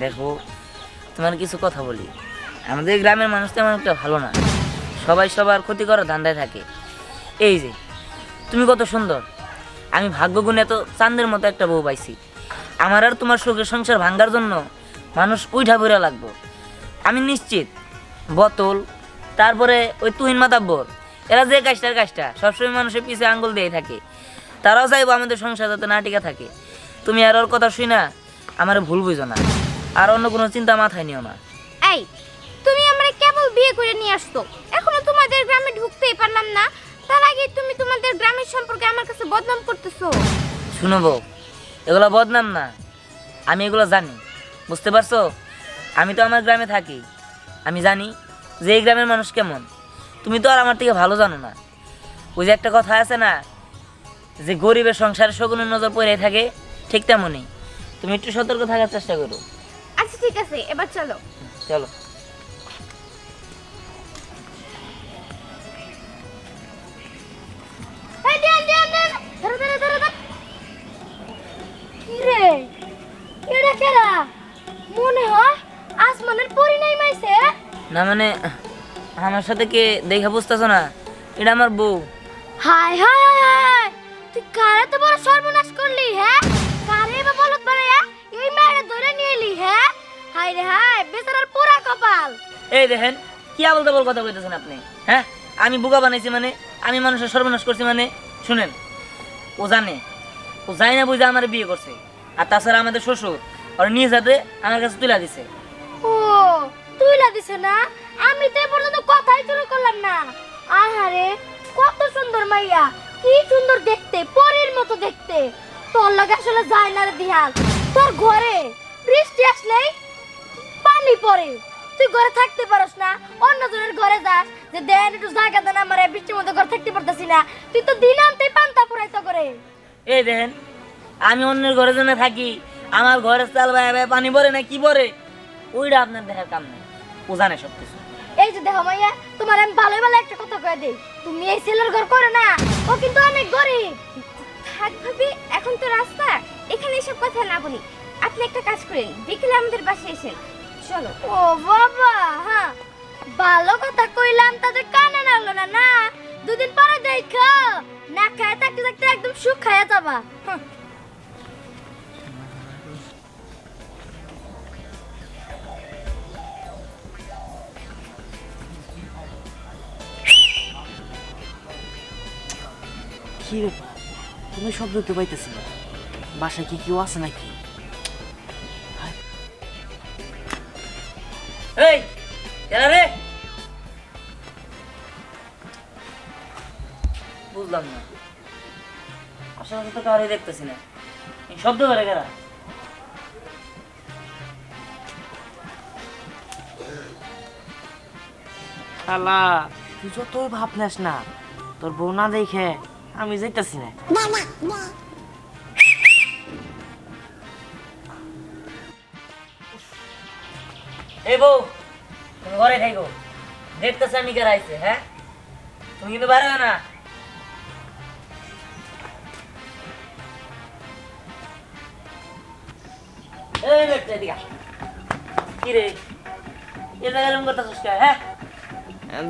দেখো, তোমার কিছু কথা বলি। আমাদের গ্রামের মানুষ তেমন একটা ভালো না। সবাই সবার ক্ষতি করার ধান্দায় থাকে। এই যে, তুমি কত সুন্দর। আমি ভাগ্যগুণে এত চাঁদের মতো একটা বউ পাইছি। আমার আর তোমার সুখের সংসার ভাঙ্গার জন্য মানুষ উইঠা বুড়া লাগবো। আমি নিশ্চিত, বোতল, তারপরে ওই তুহিন মাতাব্বর, এরা যে কাজটার কাজটা, সবসময় মানুষের পিছে আঙ্গুল দিয়ে থাকে। তারাও চাইব আমাদের সংসার যাতে না টিকা থাকে। তুমি আর ওর কথা শুই না আমার ভুল বুঝো না। আর অন্য কোনো চিন্তা মাথায় নিও না। এই তুমি আমরা কেবল বিয়ে করে নিয়ে আসতো এখনও তোমাদের গ্রামে ঢুকতেই পারলাম না। তার আগে তুমি তোমাদের গ্রামের সম্পর্কে আমার কাছে বদনাম করতেছো। শুনো বউ এগুলো বদনাম না। আমি এগুলো জানি। বুঝতে পারছ? আমি তো আমার গ্রামে থাকি। আমি জানি যে এই গ্রামের মানুষ কেমন। তুমি তো আর আমার থেকে ভালো জানো না। ওই যে একটা কথা আছে না যে গরিবের সংসারে শগুনের নজর পড়ে থাকে ঠিক তেমনই। তুমি একটু সতর্ক থাকার চেষ্টা করো। আচ্ছা ঠিক আছে এবার চলো। চলো। না মানে আমার সাথে কে দেখা বুঝতেছো না? এটা আমার বউ। হায় হায় হায় হায় তুই কারে তো বড় সর্বনাশ করলি হ্যাঁ? হায় রে হায় বেচারার পুরা কপাল। এই দেখেন কি আবল তাবল কথা কইতেছেন আপনি হ্যাঁ? আমি বোকা বানাইছি মানে আমি মানুষের সর্বনাশ করছি মানে শুনেন ও জানে ও জানি না বুঝে আমার বিয়ে করছে আর তাছাড়া আমাদের শ্বশুর ওর নিজ হাতে আমার কাছে তুলে দিছে। ও তুইলা দিছে না? আমি তো এ পর্যন্ত কথাই শুরু করলাম না। আহারে কত সুন্দর মাইয়া কি সুন্দর দেখতে পরীর মতো দেখতে। তোর লাগে আসলে যায় না রে দিহাল। তোর ঘরে বৃষ্টি আসলেই পানি পড়ে তুই ঘরে থাকতে পারস না। অন্য জনের ঘরে যাস। যে দেন একটু জায়গা দেন আমার বৃষ্টির মধ্যে ঘরে থাকতে পারতাছি না। তুই তো দিন আনতেই পান্তা পুরাইতো করে এই দেখেন আমি অন্যের ঘরে জন্য থাকি। আমার ঘরে চাল ভাই ভাই পানি ভরে না কি ভরে? ওইটা আপনার দেখার কাম নেই। ও জানে সব কিছু এই যে দেখো মাইয়া তোমার আমি ভালো ভালো একটা কথা কয়ে দিই। তুমি এই ছেলের ঘর করো না। ও কিন্তু অনেক গরিব। থাক ভাবি এখন তো রাস্তা। এখানে এসব কথা না বলি। আপনি একটা কাজ করেন বিকেলে আমাদের বাসায় এসেন। চলো। ও বাবা হ্যাঁ। ভালো কথা কইলাম তাদের কানে লাগল না না। দুদিন পরে দেখো, না খায় থাকতে থাকতে একদম সুখ খায়া যাবা। কি ব্যাপার তুমি শব্দ তো পাইতেছি বাসায় কি কেউ আছে নাকি? তো কাউরে দেখতেছি না। শব্দ করে কেরা? শালা তুই যতই ভাবনাস না। তোর বউ না দেখে আমি যাইতাছি না। এই বউ তুমি ঘরে দেখতেছে আমি কেরা আইছে হ্যাঁ? তুমি কিন্তু হও না।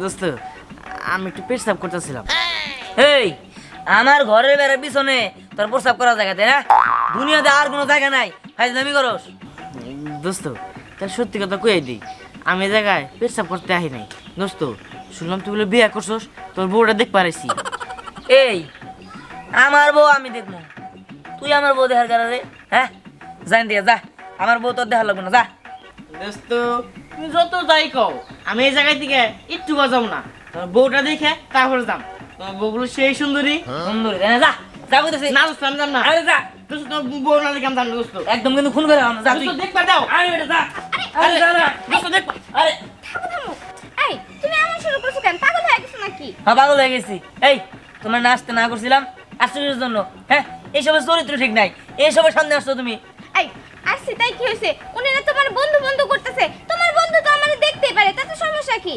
দোস্ত আমি একটু সাফ করতেছিলাম। এই আমার ঘরের বেড়ার পিছনে তোর প্রস্তাব করা জায়গা তাই না? দুনিয়াতে আর কোনো জায়গা নাই। ফাইজলামি করস। দোস্ত তার সত্যি কথা কই দিই আমি জায়গায় সাফ করতে আহি নাই। দোস্ত শুনলাম তুই বলে বিয়ে করছস তোর বউটা দেখ পারাইছি এই আমার বউ আমি দেখব। তুই আমার বউ দেখার কারণে হ্যাঁ? জান দিয়ে যা। আমার বউ তোর দেখা লাগবে না যা। দোস্ত তুমি যত যাই কও আমি এই জায়গায় থেকে একটু বাজাম না। তোর বউটা দেখে তারপরে যাম। তোমার বউগুলো সেই সুন্দরী। সুন্দরী তাই না? যা যা বলতেছি না দোস্ত আমি যাম না। আরে যা। দোস্ত তোর বউ না দেখে আমি যাম না দোস্ত। একদম কিন্তু খুন করে আমার যা তুই। দোস্ত দেখবা দাও। আরে বেটা যা। আরে যা না দোস্ত দেখ আরে। এই তুমি এমন শুরু করছ কেন? পাগল হয়ে গেছো নাকি? হ্যাঁ পাগল হয়ে গেছি। এই তোমার নাচতে না করছিলাম আশ্চর্যের জন্য হ্যাঁ? এইসবের চরিত্র ঠিক নাই। এইসবের সামনে আসছো তুমি। এই আসছি তাই কি হয়েছে? উনি না তোমার বন্ধু বন্ধু করতেছে। তোমার বন্ধু তো আমাদের দেখতেই পারে তাতে সমস্যা কি?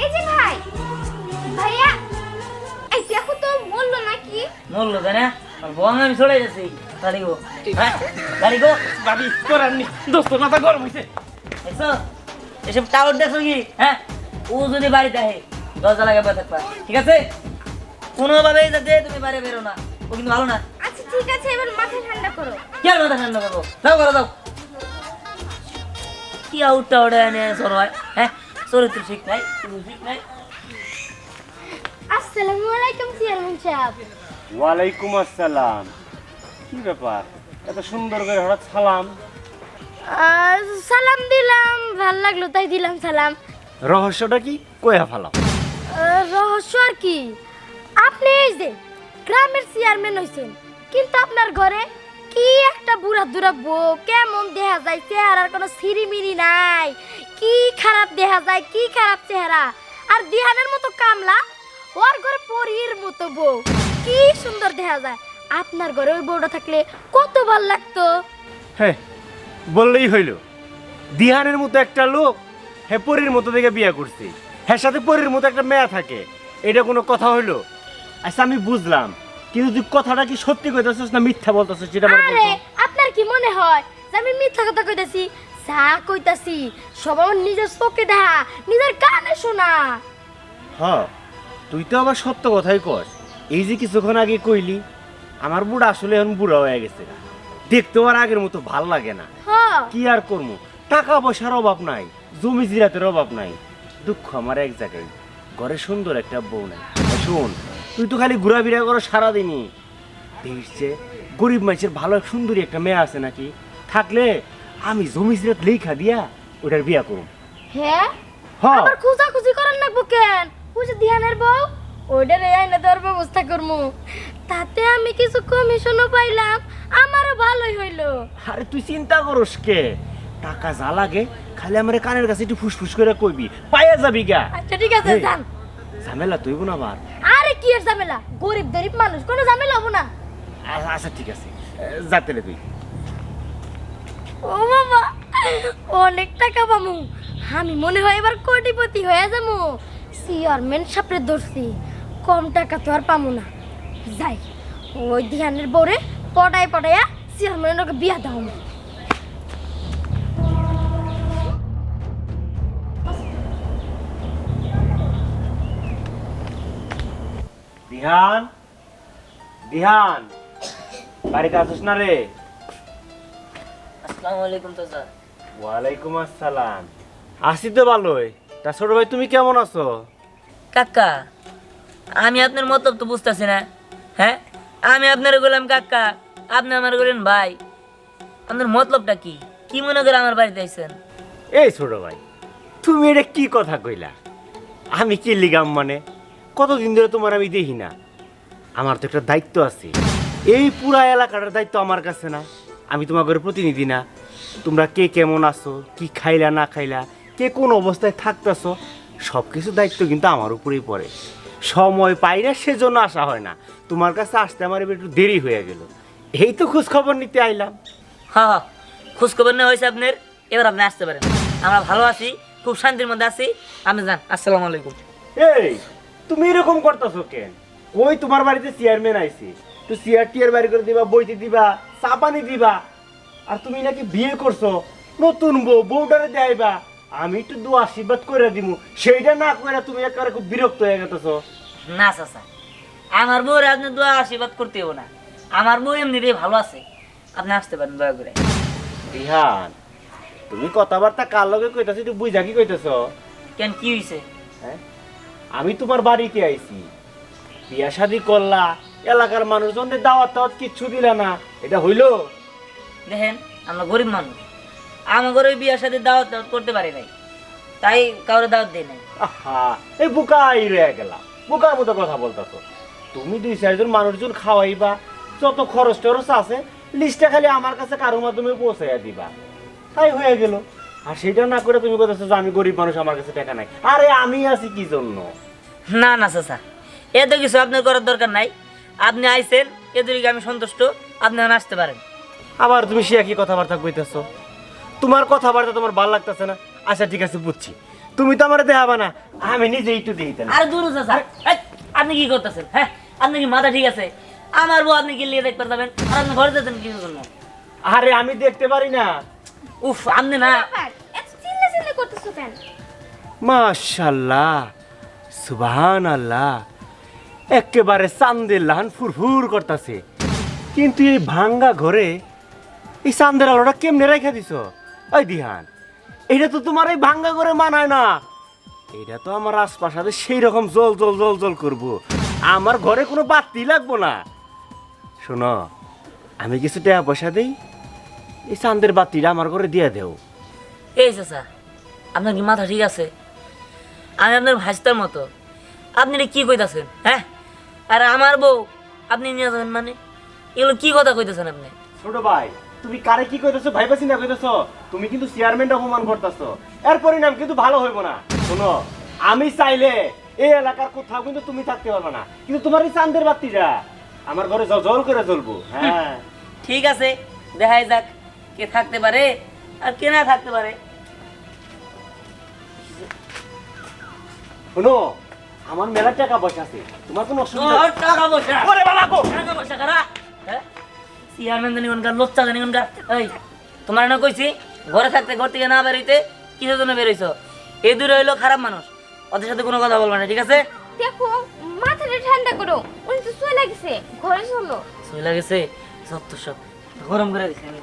এই যে ভাই ভাইয়া এই দেখো তো বলল নাকি? মরলো তাই আর বং আমি চলে গেছি। গাড়ি গো। হ্যাঁ গাড়ি গো। ভাবি করার নি দোস্ত মাথা গরম হইছে। দেখছ? এসব টাওয়ার দেখছ কি? হ্যাঁ? ও যদি বাড়িতে আহে দরজা লাগাবে থাকবা। ঠিক আছে? কোনোভাবেই যাতে তুমি বাইরে বেরো না ও কিন্তু ভালো না। ঠিক আছে এবার মাথা ঠান্ডা করো। কি আর মাথা ঠান্ডা করব? দাও করো দাও। কি আউটটা ওটা এনে সর হয় হ্যাঁ চরিত্র ঠিক নাই ঠিক নাই আসসালামু আলাইকুম চেয়ারম্যান সাহেব। ওয়ালাইকুম আসসালাম। কি ব্যাপার? এত সুন্দর করে হঠাৎ সালাম। সালাম দিলাম ভালো লাগল তাই দিলাম সালাম। রহস্যটা কি? কয়া ফালাম রহস্য আর কি? আপনি এই যে গ্রামের চেয়ারম্যান হয়েছেন কিন্তু আপনার ঘরে কি একটা বুড়া দুরা বউ? কেমন দেখা যায় চেহারার কোনো সিরিমিরি নাই। কি খারাপ দেখা যায়, কি খারাপ চেহারা। আর দিহানের মতো কামলা, ওর ঘরে পরীর মতো বউ। কি সুন্দর দেখা যায়। আপনার ঘরে ওই বউটা থাকলে কত ভালো লাগতো। হ্যাঁ বললেই হইল। দিহানের মতো একটা লোক হ্যাঁ পরীর মতো দেখে বিয়ে করছি। হ্যাঁ সাথে পরীর মতো একটা মেয়া থাকে। এটা কোনো কথা হইল? আচ্ছা আমি বুঝলাম। কিন্তু তুই কথাটা কি সত্যি কইতেছিস না মিথ্যা বলতেছিস আমার আরে আপনার কি মনে হয় যে আমি মিথ্যা কথা কইতাছি? যা কইতাছি সব আমার নিজের চোখে দেখা নিজের কানে শোনা। হ্যাঁ তুই তো আবার সত্য কথাই কস। এই যে কিছুক্ষণ আগে কইলি আমার বুড়া আসলে এখন বুড়া হয়ে গেছে গা। দেখতেও আর আগের মতো ভালো লাগে না। হ্যাঁ। কি আর করব টাকা পয়সার অভাব নাই জমি জিরাতের অভাব নাই। দুঃখ আমার এক জায়গায়। ঘরে সুন্দর একটা বউ নাই। শোন তুই তো খালি ঘোরাফেরা করো সারাদিনই। দেখছে গরিব মানুষের ভালো সুন্দরী একটা মেয়ে আছে নাকি। থাকলে আমি জমি জিরাত লেখা দিয়া ওটার বিয়া করুম। হ্যাঁ হ্যাঁ আবার খুঁজা খুঁজি করার লাগবো কেন? বুঝে ধ্যানের বউ ওইটার এই আইনে দেওয়ার ব্যবস্থা করব তাতে আমি কিছু কমিশনও পাইলাম আমারও ভালোই হইল। আরে তুই চিন্তা করস কে? টাকা যা লাগে খালি আমার কানের কাছে একটু ফুসফুস করে কইবি পাইয়া যাবি গা। আচ্ছা ঠিক আছে। যান। ঝামেলা তুই না আবার। কি এর ঝামেলা? গরিব গরিব মানুষ কোনো ঝামেলা হব না। আচ্ছা ঠিক আছে। যাতে রে তুই। ও বাবা অনেক টাকা পামু। আমি মনে হয় এবার কোটিপতি হয়ে যাব চেয়ারম্যান সাপড়ে ধরছি কম টাকা তো আর পামু না। যাই ওই ধ্যানের বউরে পটায় পটাইয়া চেয়ারম্যানের ওকে বিয়া দাও। দিহান দিহান বাড়িতে আসিস না রে? আসসালামু আলাইকুম ওয়ালাইকুম আসসালাম। আসি তো ভালোই। তা ছোট ভাই তুমি কেমন আছো? কাকা আমি আপনার মতলব তো বুঝতেছি না। হ্যাঁ? আমি আপনার বললাম কাকা আপনি আমার বললেন ভাই আপনার মতলবটা কি? কি মনে করে আমার বাড়িতে আইছেন? এই ছোট ভাই তুমি এটা কি কথা কইলা? আমি কি লিগাম মানে? কতদিন ধরে তোমার আমি দেখি না? আমার তো একটা দায়িত্ব আছে। এই পুরা এলাকাটার দায়িত্ব আমার কাছে না। আমি তোমাদের প্রতিনিধি না। তোমরা কে কেমন আছো কি খাইলা না খাইলা কে কোন অবস্থায় থাকতেছো সব কিছু দায়িত্ব কিন্তু আমার উপরেই পড়ে। সময় পাই না সেজন্য আসা হয় না। তোমার কাছে আসতে আমার এবার একটু দেরি হয়ে গেল। এই তো খোঁজ খবর নিতে আইলাম। হ্যাঁ হ্যাঁ খোঁজখবর নেওয়া হয়েছে আপনার। এবার আপনি আসতে পারেন। আমরা ভালো আছি খুব শান্তির মধ্যে আছি। আপনি যান আসসালামু আলাইকুম। এই তুমি এরকম করতেছো কেন? ওই তোমার বাড়িতে চেয়ারম্যান আইছে? তো চেয়ার টিয়ার বাড়ি করে দিবা বইতে দিবা চা পানি দিবা আর তুমি নাকি বিয়ে করছ নতুন বউ বউটারে দেয়বা আমি একটু দু আশীর্বাদ করে দিমু। সেইটা না করে তুমি একেবারে খুব বিরক্ত হয়ে গেতেছো। না চাচা। আমার বউরে আপনি দোয়া আশীর্বাদ করতে হব না। আমার বউ এমনিতেই ভালো আছে। আপনি আসতে পারেন দয়া করে। রিহান তুমি কথাবার্তা কার লগে কইতাছো একটু বুঝা কি কইতেছো? কেন কি হয়েছে হ্যাঁ? আমি তোমার বাড়িতে আইছি। বিয়া শাদি করলা এলাকার মানুষজনদের দাওয়াত টাওয়াত কিচ্ছু দিলা না। এটা হইল? দেখেন আমরা গরিব মানুষ। আমার ঘরে বিয়ার সাথে দাওয়াত দাওয়াত করতে পারি নাই। তাই কাউরে দাওয়াত দিই নাই। আহা এই বুকাই রয়ে গেলাম বুকার মতো কথা বলতেছো। তুমি দুই চারজন মানুষজন খাওয়াইবা যত খরচ টরচ আছে লিস্টটা খালি আমার কাছে কারোর মাধ্যমে পৌঁছাইয়া দিবা। তাই হয়ে গেল। আর সেটা না করে তুমি বলতেছো যে আমি গরিব মানুষ আমার কাছে টাকা নাই। আরে আমি আছি কি জন্য? না না চাচা। এত কিছু আপনার করার দরকার নাই। আপনি আইছেন এদিকে আমি সন্তুষ্ট আপনি এখন আসতে পারেন। আবার তুমি সে একই কথাবার্তা কইতেছো। তোমার কথাবার্তা তোমার ভালো লাগতেছে না। আচ্ছা ঠিক আছে বুঝছি। তুমি তো আমার দেখাবা না আমি নিজে একটু দিই তাহলে আর দূর চাচা। এই, আপনি কি করতেছেন হ্যাঁ? আপনি কি মাথা ঠিক আছে? আমার বউ আপনি গিয়ে দেখতে যাবেন আর আপনি ঘরে যেতেন কি জন্য? আরে আমি দেখতে পারি না। উফ আপনি না। এত চিল্লা চিল্লি করতেছো কেন? একেবারে চান্দের লাহান ফুরফুর করতেছে। কিন্তু এই ভাঙ্গা ঘরে এই চান্দের আলোটা কেমনে রেখে দিছ? ওই দিহান এটা তো তোমার এই ভাঙ্গা ঘরে মানায় না। এটা তো আমার আশপাশে সেই রকম জল জল জল জল করব। আমার ঘরে কোনো বাতি লাগবো না। শোনো আমি কিছু টাকা পয়সা দিই এই চান্দের বাতিটা আমার ঘরে দিয়ে দেও। এই চাচা আপনার কি মাথা ঠিক আছে? আমি আপনার ভাইস্তার মতো। আপনি এটা কি কইতাছেন হ্যাঁ? আর আমার বউ আপনি নিয়ে যাবেন মানে? এগুলো কি কথা কইতেছেন আপনি? ছোট ভাই তুমি কারে কি কইতেছো ভাইবা চিন্তা কইতেছো? তুমি কিন্তু চেয়ারম্যান অপমান করতেছো। এর পরিণাম কিন্তু ভালো হইব না। শোনো আমি চাইলে এই এলাকার কোথাও কিন্তু তুমি থাকতে পারবে না। কিন্তু তোমার এই চান্দের বাতিটা আমার ঘরে জল জল করে জ্বলবো। হ্যাঁ। ঠিক আছে দেখাই যাক। কে থাকতে পারে আর কে না থাকতে পারে? শোনো আমার মেলা টাকা পয়সা আছে। তোমার কোনো অসুবিধা টাকা পয়সা। ওরে বাবা গো! টাকা পয়সা কারা? হ্যাঁ? চেয়ারম্যান জানি কোনকার লোচ্চা জানি কোনকার এই তোমার না কইছি ঘরে থাকতে ঘর থেকে না বেরোইতে কিসের জন্য বেরোইছো? এই দূরে হইল খারাপ মানুষ। ওদের সাথে কোনো কথা বলবে না ঠিক আছে? দেখো মাথাটা ঠান্ডা করো। উনি তো চলে গেছে ঘরে চলো সই লাগেছে সব। তো সব গরম করে দিছি আমি